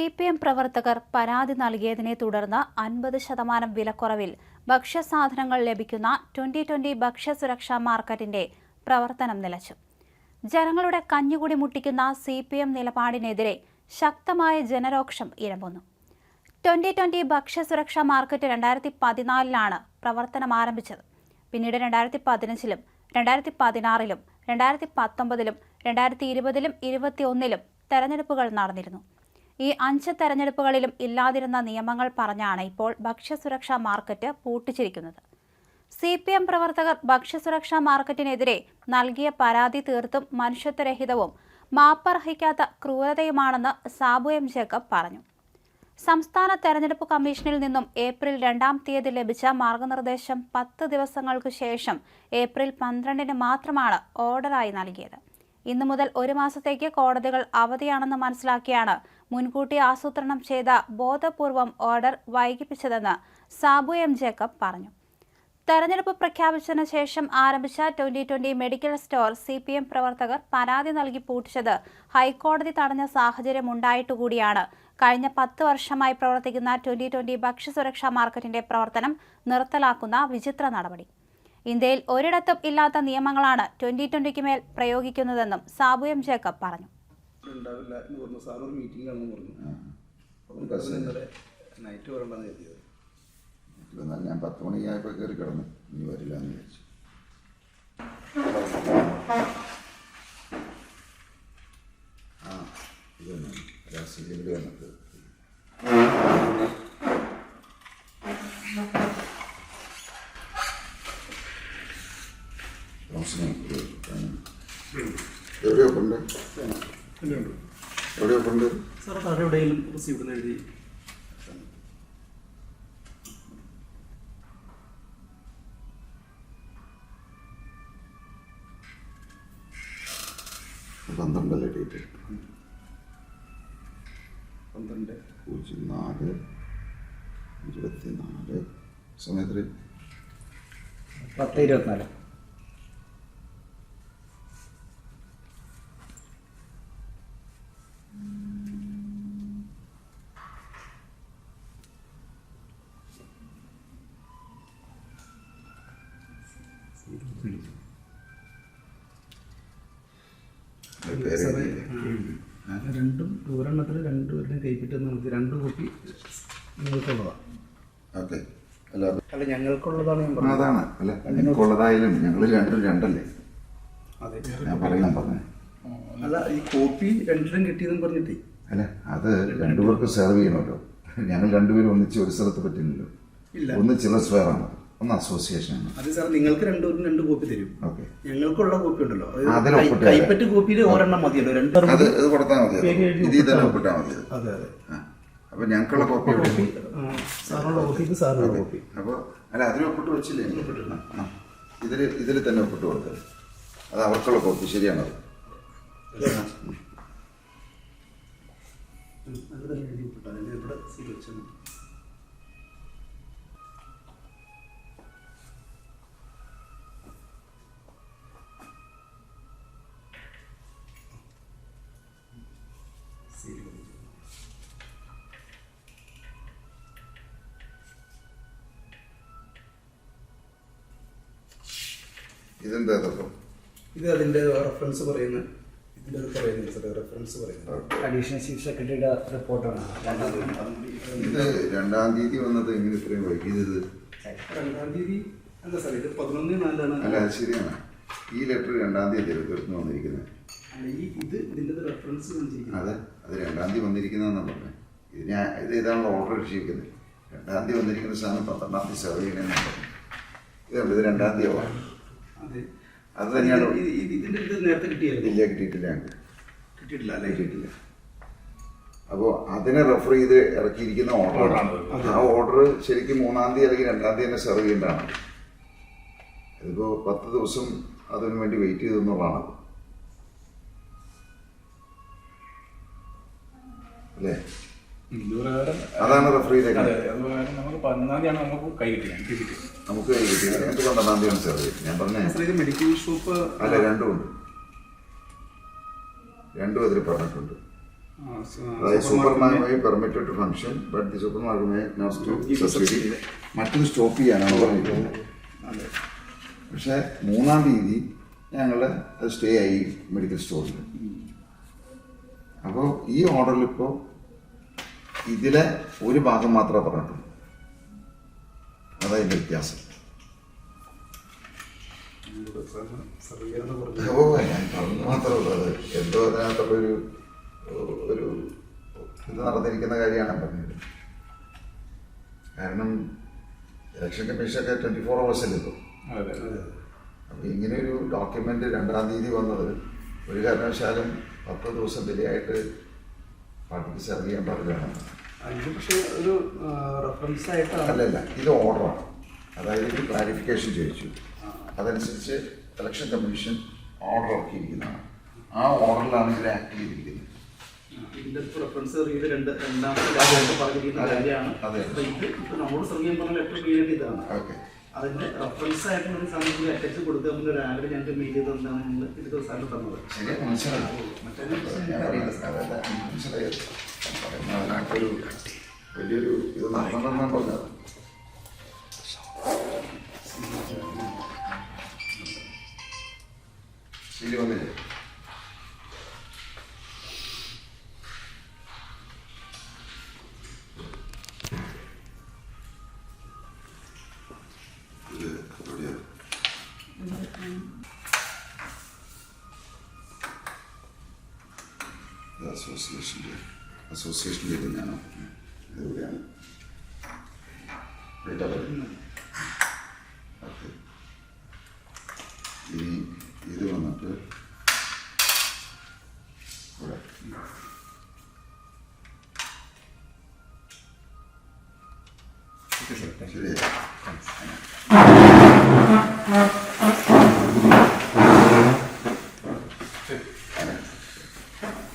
C P M പ്രവർത്തകർ പരാതി നൽകിയതിനെ തുടർന്ന് അൻപത് ശതമാനം വിലക്കുറവിൽ ഭക്ഷ്യസാധനങ്ങൾ ലഭിക്കുന്ന ട്വന്റി ട്വന്റി ഭക്ഷ്യസുരക്ഷാ മാർക്കറ്റിന്റെ പ്രവർത്തനം നിലച്ചു. ജനങ്ങളുടെ കഞ്ഞുകുടി മുട്ടിക്കുന്ന സി പി എം നിലപാടിനെതിരെ ശക്തമായ ജനരോക്ഷം ഇരമ്പുന്നു. ട്വന്റി ട്വന്റി ഭക്ഷ്യസുരക്ഷാ മാർക്കറ്റ് രണ്ടായിരത്തി പതിനാലിലാണ് പ്രവർത്തനം ആരംഭിച്ചത്. പിന്നീട് രണ്ടായിരത്തി പതിനഞ്ചിലും രണ്ടായിരത്തി പതിനാറിലും രണ്ടായിരത്തി പത്തൊമ്പതിലും രണ്ടായിരത്തി ഇരുപതിലും ഇരുപത്തിയൊന്നിലും തെരഞ്ഞെടുപ്പുകൾ നടന്നിരുന്നു. ഈ അഞ്ച് തെരഞ്ഞെടുപ്പുകളിലും ഇല്ലാതിരുന്ന നിയമങ്ങൾ പറഞ്ഞാണ് ഇപ്പോൾ ഭക്ഷ്യസുരക്ഷാ മാർക്കറ്റ് പൂട്ടിച്ചിരിക്കുന്നത്. സി പി എം പ്രവർത്തകർ ഭക്ഷ്യസുരക്ഷാ മാർക്കറ്റിനെതിരെ നൽകിയ പരാതി തീർത്തും മനുഷ്യത്വരഹിതവും മാപ്പർഹിക്കാത്ത ക്രൂരതയുമാണെന്ന് സാബു എം ജേക്കബ് പറഞ്ഞു. സംസ്ഥാന തെരഞ്ഞെടുപ്പ് കമ്മീഷനിൽ നിന്നും ഏപ്രിൽ രണ്ടാം തീയതി ലഭിച്ച മാർഗനിർദ്ദേശം പത്ത് ദിവസങ്ങൾക്ക് ശേഷം ഏപ്രിൽ പന്ത്രണ്ടിന് മാത്രമാണ് ഓർഡറായി നൽകിയത്. ഇന്നു മുതൽ ഒരു മാസത്തേക്ക് കോടതികൾ അവധിയാണെന്ന് മനസ്സിലാക്കിയാണ് മുൻകൂട്ടി ആസൂത്രണം ചെയ്ത ബോധപൂർവം ഓർഡർ വൈകിപ്പിച്ചതെന്ന് സാബു എം ജേക്കബ് പറഞ്ഞു. തെരഞ്ഞെടുപ്പ് പ്രഖ്യാപിച്ചതിന് ശേഷം ആരംഭിച്ച twenty twenty medical store C P M പ്രവർത്തകർ പരാതി നൽകി പൂട്ടിച്ചത് ഹൈക്കോടതി തടഞ്ഞ സാഹചര്യം ഉണ്ടായിട്ടുകൂടിയാണ്. കഴിഞ്ഞ പത്ത് വർഷമായി പ്രവർത്തിക്കുന്ന ട്വന്റി ട്വന്റി ഭക്ഷ്യസുരക്ഷാ മാർക്കറ്റിന്റെ പ്രവർത്തനം നിർത്തലാക്കുന്ന വിചിത്ര നടപടി. ഇന്ത്യയിൽ ഒരിടത്തും ഇല്ലാത്ത നിയമങ്ങളാണ് ട്വന്റി ട്വന്റിക്ക് മേൽ പ്രയോഗിക്കുന്നതെന്നും സാബു എം ജേക്കബ് പറഞ്ഞു. ഉണ്ടാവില്ല എന്ന് പറഞ്ഞു. സാർ ഒരു മീറ്റിംഗിലാണെന്ന് പറഞ്ഞു. ബസ് ഇന്നലെ നൈറ്റ് വരണ്ടെന്ന് കരുതിയത്. എന്നാൽ ഞാൻ പത്ത് മണിയായപ്പോൾ കയറി കിടന്നു. നീ വരില്ല എന്ന് വിചാരിച്ചു. ആ ഇത് തന്നെ. രാഷ്ട്രീയത്തിൽ വന്നിട്ട്. തോമസിനെ ഒരു പയ്യൻ. എവിടെയോ കൊണ്ട് എവിടെയോ കൊണ്ട് സാർ താഴെ എവിടെയെങ്കിലും റിസീവ്ഡ് എഴുതി. പന്ത്രണ്ടല്ലേ ഡേറ്റ് പന്ത്രണ്ട്. പൂജ്യം നാല് ഇരുപത്തി നാല് സമയത്തിൽ പത്ത് ഇരുപത്തിനാല്. രണ്ടും ഒരെണ്ണത്തിന് രണ്ടുപേരുടെയും കൈപ്പിട്ട് നമുക്ക് രണ്ട് കോപ്പി നിങ്ങൾക്കുള്ളതാണ് ഓക്കെ. അല്ല അല്ല ഞങ്ങൾക്കുള്ളതാണ് ഞാൻ പറഞ്ഞത്. അതാണ്. അല്ല നിനക്കുള്ളതായാലും ഞങ്ങൾ രണ്ടും രണ്ടല്ലേ? അതെ. ഞാൻ പറയാൻ പറഞ്ഞേ. അല്ല ഈ കോപ്പി രണ്ടിലും കിട്ടിയതെന്ന് പറഞ്ഞിട്ടേ. അല്ല അത് രണ്ടുപേർക്ക് സെർവ് ചെയ്യണമല്ലോ. ഞങ്ങൾ രണ്ടുപേരും ഒന്നിച്ച് ഒരു സ്ഥലത്ത് പറ്റില്ലല്ലോ. ഇല്ല. ഒന്ന് ചില ആണ്. ഒന്ന് അസോസിയേഷൻ അത് സാർ നിങ്ങൾക്ക് രണ്ടുപേരും രണ്ട് കോപ്പി തരും. ഞങ്ങൾക്കുള്ള കോപ്പി ഉണ്ടല്ലോ. കൈപ്പറ്റ് കോപ്പിയിൽ ഒരെണ്ണം മതിയല്ലോ. രണ്ട് അത് ഇത് കൊടുത്താൽ മതി പേര് എഴുതി ഇതിൽ തന്നെ ഒപ്പിട്ടാൽ ഒപ്പിട്ടാൽ മതി അത്. അപ്പൊ ഞങ്ങൾക്കുള്ള കോപ്പി കോപ്പി ആ, സാറിനുള്ള കോപ്പി സാറിനുള്ള കോപ്പി അപ്പോൾ അല്ല അതിൽ ഒപ്പിട്ട് വെച്ചില്ലേ? ഇതിൽ ഇതിൽ തന്നെ ഒപ്പിട്ട് കൊടുത്തത്. അത് അവർക്കുള്ള കോപ്പി ശരിയാണത് ഇവിടെ സീൽ വെച്ചാൽ ഇതൊക്കെ ഇത് അതിന്റെ റെഫറൻസ് പറയുന്ന ഇതിന്റെ ഒരു പറയുന്നത് സാർ റെഫറൻസ് പറയുന്നത്. അഡീഷണൽ ചീഫ് സെക്രട്ടറിയുടെ റിപ്പോർട്ടാണ് ഇത് രണ്ടാം തീയതി വന്നത് എങ്ങനെ ഇത്രയും വൈകിയത്? രണ്ടാം തീയതി അല്ല സാർ ഇത് പതിനൊന്ന് നാലാണ്. അല്ല അത് ശരിയാണ്. ഈ ലെറ്റർ രണ്ടാം തീയതി തിരുവനന്തപുരത്ത് വന്നിരിക്കുന്നത്? അല്ല ഈ ഇത് ഇതിന്റെ റെഫറൻസ് അതെ അത് അത് രണ്ടാം തീയതി വന്നിരിക്കുന്നതെന്നാണ് പറഞ്ഞത്. ഇത് ഞാൻ ഇത് ഇതാണല്ലോ ഓർഡർ അടിച്ചിരിക്കുന്നത് രണ്ടാം തീയതി വന്നിരിക്കുന്ന സാധനം പന്ത്രണ്ടാം തീയതി സെർവ് ചെയ്യണമെന്നാണ് പറഞ്ഞത്. ഇതുണ്ട് ഇത് രണ്ടാം തീയതി ആവാം അതെ. അത് തന്നെയാണ്. ഇത് ഇത് ഇതിന്റെ ഇത് നേരത്തെ കിട്ടിയായിരുന്നു. ഇല്ല കിട്ടിയിട്ടില്ല ഞങ്ങൾക്ക്. കിട്ടിയിട്ടില്ല അല്ലേ? കിട്ടിയിട്ടില്ല. അപ്പോൾ അതിനെ റെഫർ ചെയ്ത് ഇറക്കിയിരിക്കുന്ന ഓർഡറാണ് ആ ഓർഡർ ശരിക്കും മൂന്നാം തീയതി അല്ലെങ്കിൽ രണ്ടാം തീയതി തന്നെ സെർവ് ചെയ്യേണ്ടതാണ്. ഇതിപ്പോൾ പത്ത് ദിവസം അതിനു വേണ്ടി വെയിറ്റ് ചെയ്തെന്നുള്ളതാണ് അല്ലേ? അതാണ് റെഫർ ചെയ്തേക്കുന്നത്. നമുക്ക് പതിനൊന്നാം തീയതിയാണ് നമുക്ക് കൈ കിട്ടിയത് കിട്ടിയത്. നമുക്ക് ഞങ്ങൾക്ക് പന്ത്രണ്ടാം തീയതി സെർവ് ഞാൻ പറഞ്ഞേ. മെഡിക്കൽ ഷോപ്പ് അല്ല രണ്ടും ഉണ്ട്. രണ്ടും അതിൽ പറഞ്ഞിട്ടുണ്ട്. അതായത് super market permitted to function but the super market subsidy stop ചെയ്യാനാണ് പറഞ്ഞിട്ടുള്ളത് പക്ഷേ മൂന്നാം തീയതി ഞങ്ങൾ അത് സ്റ്റേ ആയി മെഡിക്കൽ സ്റ്റോറിൽ അപ്പോൾ ഈ ഓർഡറിൽ ഇപ്പോൾ ഇതിലെ ഒരു ഭാഗം മാത്രമേ പറഞ്ഞിട്ടുള്ളൂ. അതതിന്റെ വ്യത്യാസം. സർവീകരണം കുറഞ്ഞു ഓ ഞാൻ പറഞ്ഞു മാത്രമല്ല ഉള്ളൂ. അത് എന്തോ അതിനകത്തുള്ളൊരു ഒരു ഇത് നടന്നിരിക്കുന്ന കാര്യമാണ് പറഞ്ഞത്. കാരണം ഇലക്ഷൻ കമ്മീഷനൊക്കെ ട്വന്റി ഫോർ അതെ അപ്പോൾ ഇങ്ങനെ ഒരു ഡോക്യുമെന്റ് രണ്ടാം തീയതി വന്നത് ഒരു കാരണവശാലും പത്ത് ദിവസം ഡിലേ ആയിട്ട് പാർട്ടിക്ക് സെർവ് ചെയ്യാൻ പാടില്ലാണ് ഇത് പക്ഷേ ഒരു റെഫറൻസ് ആയിട്ടാണ്. അല്ലല്ല ഇത് ഓർഡറാണ് അതായത് ഇത് ക്ലാരിഫിക്കേഷൻ ചോദിച്ചു. അതനുസരിച്ച് ഇലക്ഷൻ കമ്മീഷൻ ഓർഡർ ഇറക്കിയിരിക്കുന്നതാണ്. ആ ഓർഡറിലാണ് ഇതിൽ ആക്ട് ചെയ്തിരിക്കുന്നത്. ഇതിന്റെ റെഫറൻസ് ഇത് രണ്ട് രണ്ടാമത്തെ ലെറ്റർ പറഞ്ഞിരിക്കുന്ന അതെ. കാര്യമാണ്. അതെ. അപ്പൊ ഇത് ഇപ്പൊ നമ്മളോട് സർവീസ് പറഞ്ഞ ലെറ്റർ ക്ലിയർ ഇതാണ്. ഓക്കെ. അതിന്റെ റെഫറൻസ് ആയിട്ടുള്ള ഒരു സാധനം അറ്റാച്ച് കൊടുക്കാൻ ഒരു ആഗ്രഹം ഞങ്ങൾക്ക് മെയിൽ ചെയ്ത് തന്നാണ് ഇത് സാധനം തന്നത്. മനസ്സിലായി. ഞാനറിയില്ല അതല്ല മനസ്സിലായി പറയുന്നത് അതിനകത്തൊരു വലിയൊരു ഇത് നടന്നെന്നാണ് പറഞ്ഞത് ശരി വന്നില്ലേ ഇത് എവിടെയാണ് അസോസിയേഷന്റെ അസോസിയേഷന്റെ ഞാനോ എവിടെയാണ് ഡേറ്റ ഓക്കെ ഇനി ഇത് വന്നിട്ട് ഇവിടെ ശരി